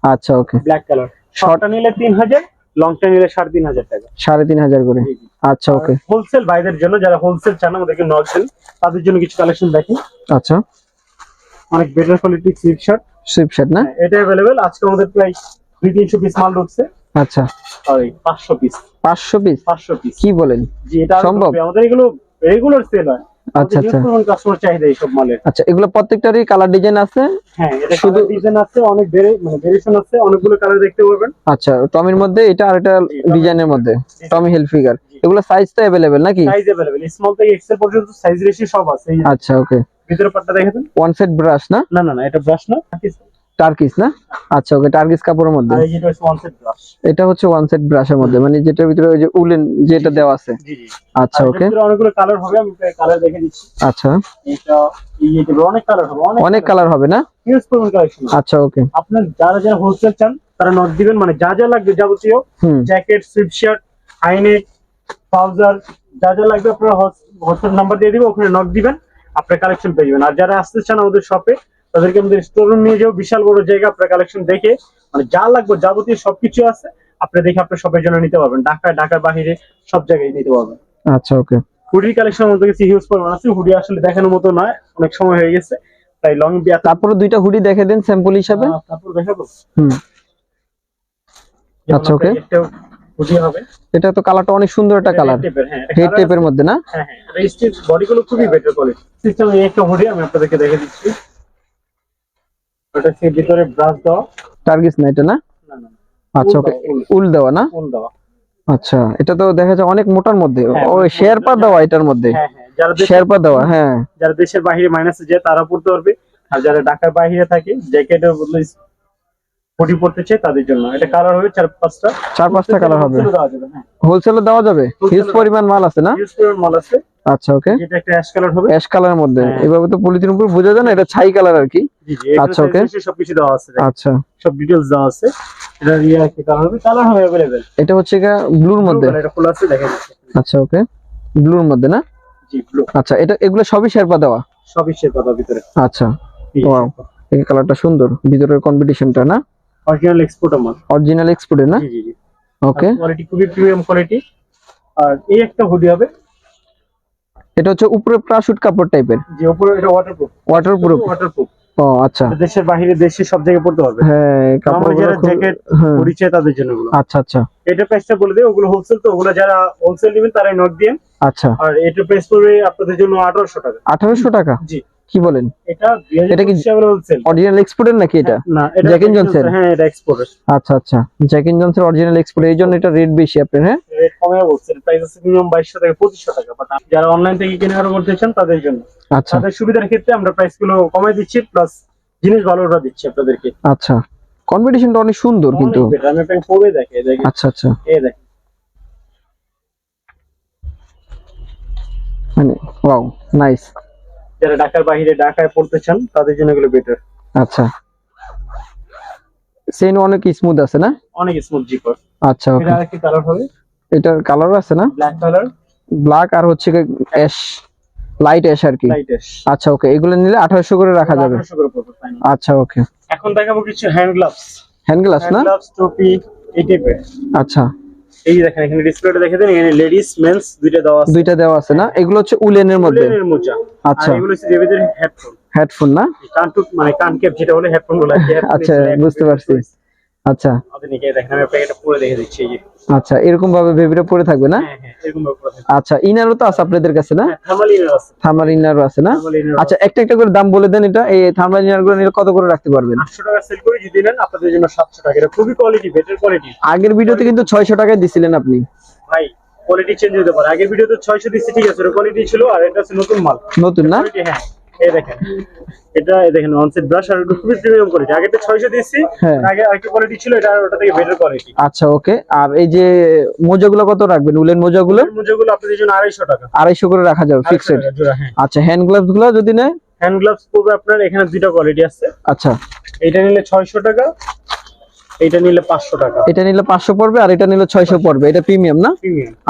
Speaker 2: আচ্ছা ওকে
Speaker 1: ব্ল্যাক কালার শর্টটা নিলে তিন হাজার লংটা নিলে সাড়ে তিন হাজার টাকা।
Speaker 2: সাড়ে তিন হাজার করে আচ্ছা ওকে
Speaker 1: হোলসেল ভাইদের জন্য যারা হোলসেল চান আমাদেরকে নক দেন। তাদের জন্য কিছু কালেকশন দেখি
Speaker 2: আচ্ছা।
Speaker 1: অনেক better quality slip
Speaker 2: shirt sweatshirt না
Speaker 1: এটা অ্যাভেলেবেল আজকে আমাদের প্রায় দুই তিনশো পিস মাল ঢুকছে।
Speaker 2: আচ্ছা।
Speaker 1: আর পাঁচশো পিস
Speaker 2: পাঁচশো পিস
Speaker 1: পাঁচশো পিস
Speaker 2: কি বলেন?
Speaker 1: জি এটা
Speaker 2: সম্ভব?
Speaker 1: আমাদের এগুলো রেগুলার সেল হয়।
Speaker 2: আচ্ছা আচ্ছা
Speaker 1: কাস্টমার চাহিদা এইসব মালের
Speaker 2: আচ্ছা এগুলো প্রত্যেকটারই কালার ডিজাইন আছে
Speaker 1: হ্যাঁ এটা
Speaker 2: শুধু-
Speaker 1: শুধু ডিজাইন আছে অনেক ভেরি মানে ভেরিয়েশন আছে অনেকগুলো কালার দেখতে পারবেন
Speaker 2: আচ্ছা টমির মধ্যে এটা আর এটা
Speaker 1: জি, টমি-
Speaker 2: ডিজাইনের মধ্যে
Speaker 1: জি।
Speaker 2: টমি হেল ফিগার এগুলো সাইজ তো অ্যাভেলেবেল নাকি
Speaker 1: সাইজ अवेलेबल স্মল থেকে এক্সেল পর্যন্ত সাইজ রেশি সব আছে এই যে
Speaker 2: আচ্ছা ওকে
Speaker 1: ভিতরে পাটটা দেখেন
Speaker 2: ওয়ান সেট ব্রাশ না
Speaker 1: না না না এটা ব্রাশ না
Speaker 2: টার্কিস না? আচ্ছা ওকে টার্কিস কাপড়ের মধ্যে?
Speaker 1: যেটা হচ্ছে ওয়ান সেট ব্রাশ
Speaker 2: এটা হচ্ছে ওয়ান সেট ব্রাশের মধ্যে মানে যেটার ভিতরে ওই যে উলেন যেটা দেওয়া আছে। আচ্ছা ওকে।
Speaker 1: অনেকগুলো কালার হবে আমি কালার দেখে দিচ্ছি।
Speaker 2: আচ্ছা।
Speaker 1: এটা এই যে অনেক কালার হবে
Speaker 2: অনেক কালার হবে না? আচ্ছা ওকে।
Speaker 1: আপনার যারা যারা হোলসেল চান তারা নক দিবেন মানে যা যা লাগবে যাবতীয় jacket sweatshirt high neck trouser যা যা লাগবে আপনারা হোয়াটসঅ্যাপ নাম্বার দিয়ে দিবে ওখানে নক দিবেন আপনার কালেকশন পেয়ে যাবেন। আর যারা আসতে চান আমাদের শপে তাদেরকে আমাদের স্টোররুম নিয়ে যাও। বিশাল বড় জায়গা আপনার কালেকশন দেখে। মানে যা লাগবে যাবতীয় সবকিছু আছে আপনি দেখে আপনার শপের জন্য নিতে পারবেন। ঢাকায় ঢাকার বাহিরে সব জায়গায় নিতে পারবেন।
Speaker 2: আচ্ছা ওকে।
Speaker 1: হুডির কালেকশন আমাদের কাছে হিউজ পরিমাণ আছে। হুডি আসলে দেখানোর মতো নয় অনেক সময় হয়ে গেছে। তাই লং বিয়া
Speaker 2: তারপরে দুইটা হুডি দেখে দেন স্যাম্পল হিসাবে।
Speaker 1: তারপর দেখাবো।
Speaker 2: হুম। আচ্ছা,
Speaker 1: ওকে। একটা হুডি হবে।
Speaker 2: এটা তো কালারটা অনেক সুন্দর একটা কালার
Speaker 1: হ্যাঁ,
Speaker 2: হেড টেপের মধ্যে না?
Speaker 1: হ্যাঁ হ্যাঁ রেজিস্ট্রির বডিগুলো খুবই বেটার কোয়ালিটি সিস্টেম এই একটা হুডি আমি আপনাদেরকে দেখে দিচ্ছি। ওটা হচ্ছে ভিতরে ব্রাশ
Speaker 2: টার্গিস না এটা না? আচ্ছা ওকে
Speaker 1: উল।
Speaker 2: দেওয়া না?
Speaker 1: উল দেওয়া।
Speaker 2: আচ্ছা এটা তো দেখা যায় অনেক মোটার মধ্যে।
Speaker 1: হ্যাঁ,
Speaker 2: ওই
Speaker 1: অনেক
Speaker 2: শেরপা দেওয়া এটার মধ্যে।
Speaker 1: হ্যাঁ হ্যাঁ
Speaker 2: শেরপা দেওয়া হ্যাঁ।
Speaker 1: যারা দেশের বাইরে মাইনাসে যায় তারা পড়তে পারবে। আর যারা ঢাকার বাইরে থাকে জ্যাকেটের বদলে হুডি পড়তে চায় তাদের জন্য। এটা কালার হবে চার পাঁচটা।
Speaker 2: চার পাঁচটা কালার হবে।
Speaker 1: হ্যাঁ।
Speaker 2: হোলসেলে দেওয়া যাবে। হিউজ পরিমাণ মাল আছে না?
Speaker 1: Use পরিমাণ মাল আছে।
Speaker 2: আচ্ছা ওকে
Speaker 1: যেটা একটা অ্যাশ কালার হবে
Speaker 2: অ্যাশ কালারের মধ্যে
Speaker 1: হ্যাঁ।
Speaker 2: এভাবে তো পলিথিন উপর বোঝা যায় না এটা ছাই কালার আর কি
Speaker 1: জি জি এখানে
Speaker 2: আচ্ছা, okay.
Speaker 1: size ratio সবকিছু দেওয়া আছে দেখেন,
Speaker 2: আচ্ছা
Speaker 1: সব ডিটেলস দেওয়া আছে এটা রিয়া কি কালার হবে কালার হবে अवेलेबल
Speaker 2: এটা হচ্ছে গা ব্লুর মধ্যে
Speaker 1: এটা খোলা আছে দেখেন
Speaker 2: আচ্ছা ওকে ব্লুর মধ্যে না
Speaker 1: জি ব্লু
Speaker 2: আচ্ছা এটা এগুলো সবই শেরপা দেওয়া
Speaker 1: সবই সে কথা ভিতরে
Speaker 2: আচ্ছা Wow. এই কালারটা সুন্দর ভিতরের কম্পিটিশনটা না
Speaker 1: অরিজিনাল এক্সপোর্ট আমার
Speaker 2: অরিজিনাল এক্সপোর্টের না
Speaker 1: জি জি জি
Speaker 2: ওকে
Speaker 1: কোয়ালিটি খুবই প্রিমিয়াম কোয়ালিটি আর এই একটা হুডি হবে
Speaker 2: এটা হচ্ছে উপরে প্রাশুট কাপড় টাইপের
Speaker 1: যে উপরে এটা ওয়াটারপ্রুফ
Speaker 2: ওয়াটার প্রুফ
Speaker 1: ওয়াটারপ্রুফ
Speaker 2: ও আচ্ছা।
Speaker 1: দেশের বাইরে দেশে সব জায়গায় পড়তে হবে
Speaker 2: হ্যাঁ কাপড়
Speaker 1: যারা জ্যাকেট পরিচয় তাদের জন্য ওগুলো
Speaker 2: আচ্ছা আচ্ছা।
Speaker 1: এটা প্রাইসটা বলে দেয় ওগুলো হোলসেল তো ওগুলো যারা হোলসেল নেবেন তারাই নোট দিন
Speaker 2: আচ্ছা।
Speaker 1: আর এটা প্রাইস পড়বে আপনাদের জন্য আঠারোশো টাকা।
Speaker 2: আঠারোশো টাকা?
Speaker 1: জি।
Speaker 2: কি বলেন?
Speaker 1: এটা
Speaker 2: এটা কি- অরিজিনাল এক্সপোর্টের নাকি এটা?
Speaker 1: না এটা
Speaker 2: and Johnson?
Speaker 1: হ্যাঁ এটা এক্সপোর্টের
Speaker 2: আচ্ছা আচ্ছা। জ্যাক এন্ড জনসের অরিজিনাল এক্সপোর্ট এই জন্য এটা রেট বেশি আপনার হ্যাঁ?
Speaker 1: রেট কমে বলছে প্রাইস আছে মিনিমাম বাইশশো থেকে পঁচিশশো টাকা বাট যারা অনলাইন থেকে কেনাকাটা করতে চান তাদের জন্য।
Speaker 2: আচ্ছা।
Speaker 1: তাদের সুবিধার ক্ষেত্রে আমরা প্রাইসগুলো কমাই দিচ্ছি প্লাস জিনিস ভালোটা দিচ্ছি আপনাদেরকে।
Speaker 2: আচ্ছা। কম্পিটিশনটা অনেক সুন্দর কিন্তু।
Speaker 1: আমি আপনাকে পরে দেখে
Speaker 2: আচ্ছা আচ্ছা।
Speaker 1: এ দেখেন।
Speaker 2: মানে ওয়াও নাইস
Speaker 1: যারা ঢাকার বাইরে ঢাকায় পড়তে চান তাদের জন্য এগুলো বেটার
Speaker 2: আচ্ছা। সেন অনেক স্মুথ আছে না?
Speaker 1: অনেক স্মুথ জিপার
Speaker 2: আচ্ছা
Speaker 1: এটা
Speaker 2: ওকে
Speaker 1: আরেকটি কালার হবে।
Speaker 2: এটার কালার আছে না?
Speaker 1: ব্ল্যাক কালার
Speaker 2: ব্ল্যাক আর হচ্ছে অ্যাশ লাইট অ্যাশ আর কি? আচ্ছা ওকে এগুলো নিলে আঠারোশো করে রাখা যাবে।
Speaker 1: 1800 করে পড়বে
Speaker 2: আচ্ছা ওকে
Speaker 1: এখন দেখাবো কিছু হ্যান্ড গ্লাভস
Speaker 2: হ্যান্ড
Speaker 1: হ্যান্ড
Speaker 2: না?
Speaker 1: গ্লাভস টুপি এই টাইপের
Speaker 2: আচ্ছা।
Speaker 1: এই যে দেখেন এখানে ডিসপ্লেটা দেখে দেন এখানে লেডিস মেন্স দুইটা দেওয়া আছে।
Speaker 2: দুইটা দেওয়া আছে না? এগুলো হচ্ছে উলেনের মধ্যে।
Speaker 1: উলেনের মোজা।
Speaker 2: আচ্ছা।
Speaker 1: এগুলো হচ্ছে দেবীদের হেডফোন
Speaker 2: হেডফোন না?
Speaker 1: কান টুক মানে কান ক্যাপ যেটা বলে হেডফোন আর
Speaker 2: আচ্ছা, বুঝতে পারছি। আচ্ছা। আচ্ছা এরকম ভাবে বেবিটা পরে থাকবে না?
Speaker 1: হ্যাঁ হ্যাঁ
Speaker 2: আচ্ছা ইনারও তো আছে আপনাদের কাছে না?
Speaker 1: থার্মাল ইনার আছে।
Speaker 2: ইনারও না? আচ্ছা একটা একটা করে দাম বলে দেন এটা। এই থার্মাল ইনারগুলো নিলে কত করে রাখতে পারবেন?
Speaker 1: 800 টাকা সেল করে যদি নেন আপনাদের জন্য 700 টাকা। এটা খুবই কোয়ালিটি বেটার কোয়ালিটি
Speaker 2: আগের ভিডিওতে কিন্তু ছয়শো টাকায় দিছিলেন আপনি।
Speaker 1: ভাই কোয়ালিটি চেঞ্জ হতে পারে। আগের ভিডিওতে 600 দিচ্ছি ঠিক আছে কোয়ালিটি ছিল আর এটা হচ্ছে নতুন মাল।
Speaker 2: নতুন না?
Speaker 1: হ্যাঁ। এই দেখেন। এটা দেখেন অনসেট ব্রাশ আর খুবই প্রিমিয়াম কোয়ালিটি আগে তো 600 দিচ্ছি
Speaker 2: হ্যাঁ।
Speaker 1: আগে আরেকটা কোয়ালিটি ছিল এটা আর ওটা থেকে বেটার কোয়ালিটি
Speaker 2: আচ্ছা ওকে আর এই যে মোজাগুলো কত রাখবেন উলেন মোজাগুলো?
Speaker 1: মোজাগুলো আপনাদের জন্য 250 টাকা।
Speaker 2: আড়াইশো করে রাখা যাবে
Speaker 1: 250
Speaker 2: ফিক্সড
Speaker 1: হ্যাঁ।
Speaker 2: আচ্ছা হ্যান্ড গ্লাভসগুলো যদি নেয়?
Speaker 1: হ্যান্ড গ্লাভস পড়বে আপনার এখানে দুইটা কোয়ালিটি আছে।
Speaker 2: আচ্ছা।
Speaker 1: এটা নিলে 600 টাকা এটা নিলে 500 টাকা।
Speaker 2: এটা নিলে পাঁচশো পড়বে আর এটা নিলে ছয়শো পড়বে। এটা প্রিমিয়াম না?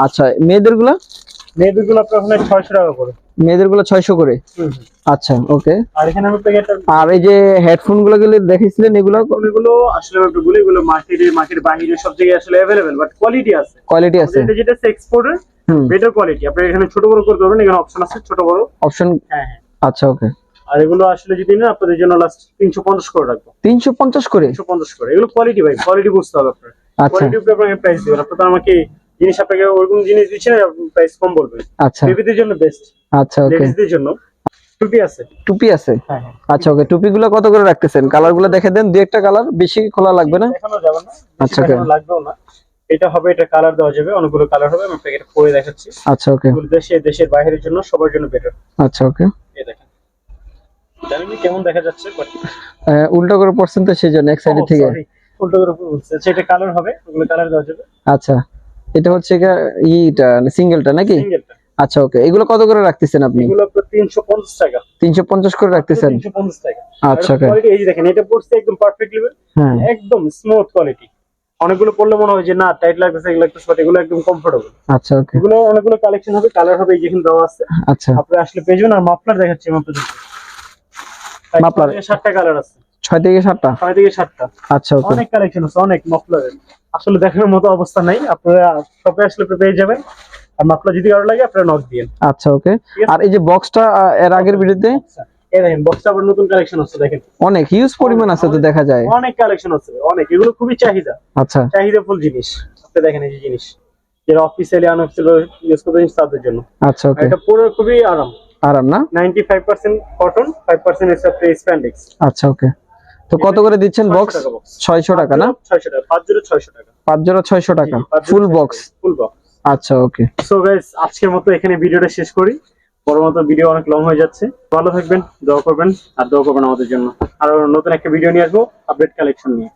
Speaker 2: আচ্ছা মেয়েদেরগুলা
Speaker 1: মেয়েদেরগুলো আপনার ওখানে 600 টাকা করে।
Speaker 2: মেয়েদেরগুলো ছয়শো করে?
Speaker 1: হুম, হুম।
Speaker 2: আচ্ছা ওকে।
Speaker 1: আর এখানে আমি আপনাকে
Speaker 2: আর এই যে হেডফোনগুলো গেলে দেখেছিলেন এগুলো?
Speaker 1: এগুলো আসলে আমি একটু বলি এগুলো মার্কেটে মার্কেট বাইরে সব জায়গায় আসলে অ্যাভেলেবেল বাট কোয়ালিটি আছে।
Speaker 2: কোয়ালিটি আছে।
Speaker 1: এটা যেটা এক্সপোর্টের বেটার কোয়ালিটি আপনি এখানে ছোট বড় করতে পারবেন এখানে অপশন আছে ছোট বড়।
Speaker 2: অপশন
Speaker 1: হ্যাঁ হ্যাঁ।
Speaker 2: আচ্ছা ওকে।
Speaker 1: আর এগুলো আসলে যদি না আপনাদের জন্য লাস্ট তিনশো পঞ্চাশ করে রাখব।
Speaker 2: তিনশো পঞ্চাশ করে?
Speaker 1: তিনশো পঞ্চাশ করে। এগুলো কোয়ালিটি ভাই কোয়ালিটি বুঝতে হবে আপনার।
Speaker 2: আচ্ছা।
Speaker 1: কোয়ালিটি উপরে আপনাকে প্রাইস দিবেন আপনার আমাকে জিনিস আপনাকে ওরকম জিনিস দিচ্ছে না প্রাইস কম বলবেন
Speaker 2: আচ্ছা।
Speaker 1: বেবিদের জন্য বেস্ট
Speaker 2: আচ্ছা ওকে
Speaker 1: লেডিসদের জন্য। টুপি আছে।
Speaker 2: টুপি আছে?
Speaker 1: হ্যাঁ হ্যাঁ।
Speaker 2: আচ্ছা ওকে টুপি গুলো কত করে রাখতেছেন? কালারগুলো দেখে দেন দুই একটা কালার? বেশি খোলা লাগবে না?
Speaker 1: দেখানো যাবে না।
Speaker 2: আচ্ছা,
Speaker 1: আচ্ছা
Speaker 2: okay.
Speaker 1: লাগবেও না। এটা হবে এটা কালার দেওয়া যাবে অনেকগুলো কালার হবে আমি প্যাকেট পরে দেখাচ্ছি।
Speaker 2: আচ্ছা ওকে
Speaker 1: দেশে দেশের বাইরের জন্য সবার জন্য বেটার
Speaker 2: আচ্ছা ওকে
Speaker 1: এই দেখেন। জানেন কেমন দেখা যাচ্ছে
Speaker 2: উল্টো করে পড়ছেন তো সেই জন্য এক সাইডে
Speaker 1: Oh,
Speaker 2: থেকে।
Speaker 1: উল্টো করে বলছে সেটা কালার হবে ওগুলো কালার দেওয়া যাবে।
Speaker 2: আচ্ছা। এটা হচ্ছে ইটা সিঙ্গেলটা নাকি? আচ্ছা ওকে। এগুলো কত করে রাখতেছেন আপনি?
Speaker 1: এগুলো আপনার তিনশো পঞ্চাশ টাকা।
Speaker 2: তিনশো পঞ্চাশ করে রাখতেছেন?
Speaker 1: টাকা।
Speaker 2: আচ্ছা ওকে।
Speaker 1: কোয়ালিটি এই দেখেন এটা পড়ছে একদম পারফেক্ট লেভেল
Speaker 2: হ্যাঁ।
Speaker 1: একদম স্মুথ কোয়ালিটি অনেকগুলো পড়লে মনে হয় যে না টাইট লাগতেছে এগুলো লাগতেছে but এগুলো একদম কমফোর্টেবল
Speaker 2: আচ্ছা ওকে।
Speaker 1: এগুলো অনেকগুলো কালেকশন হবে কালার হবে এই যেখানে দেওয়া আছে।
Speaker 2: আচ্ছা।
Speaker 1: আপনি আসলে পেয়ে যাবেন আর মাফলার দেখাচ্ছি
Speaker 2: Muffler?
Speaker 1: মাফলার। সাতটা কালার আছে।
Speaker 2: ছয় থেকে সাতটা?
Speaker 1: ছয় থেকে সাতটা।
Speaker 2: আচ্ছা
Speaker 1: অনেক কালেকশন আছে অনেক মাফলারের। আসলে দেখার মতো অবস্থা নাই আপনারা শপে আসলে পেয়ে যাবেন। আর মাফলার যদি কারও লাগে আপনারা নক দিয়েন
Speaker 2: আচ্ছা ওকে। আর এই যে বক্সটা এর আগের ভিডিওতে?
Speaker 1: নতুন কালেকশন আছে দেখেন।
Speaker 2: অনেক হিউজ পরিমাণ আছে তো দেখা যায়।
Speaker 1: অনেক কালেকশন আছে অনেক। এগুলো খুবই চাহিদা।
Speaker 2: আচ্ছা।
Speaker 1: চাহিদাফুল জিনিস। আপনি দেখেন এই যে জিনিস। যারা অফিসিয়ালি আনঅফিসিয়ালি ইউজ করতে জিনিস তাদের জন্য।
Speaker 2: আচ্ছা ওকে।
Speaker 1: এটা পুরো খুবই আরাম।
Speaker 2: আরাম না?
Speaker 1: Ninety five percent cotton five percent spandex
Speaker 2: আচ্ছা ওকে। তো কত করে দিচ্ছেন বক্স। ছয়শো টাকা না?
Speaker 1: পাঁচ জোড়া ছয়শো টাকা
Speaker 2: পাঁচ জোড়া ছয়শো টাকা। ফুল বক্স
Speaker 1: ফুল বক্স
Speaker 2: আচ্ছা ওকে
Speaker 1: সো গাইস আজকের মতো এখানে ভিডিওটা শেষ করি। পরের মতো ভিডিও অনেক লং হয়ে যাচ্ছে। ভালো থাকবেন দোয়া করবেন আর দোয়া করবেন আমাদের জন্য। আর নতুন একটা ভিডিও নিয়ে আসব আপডেট কালেকশন নিয়ে।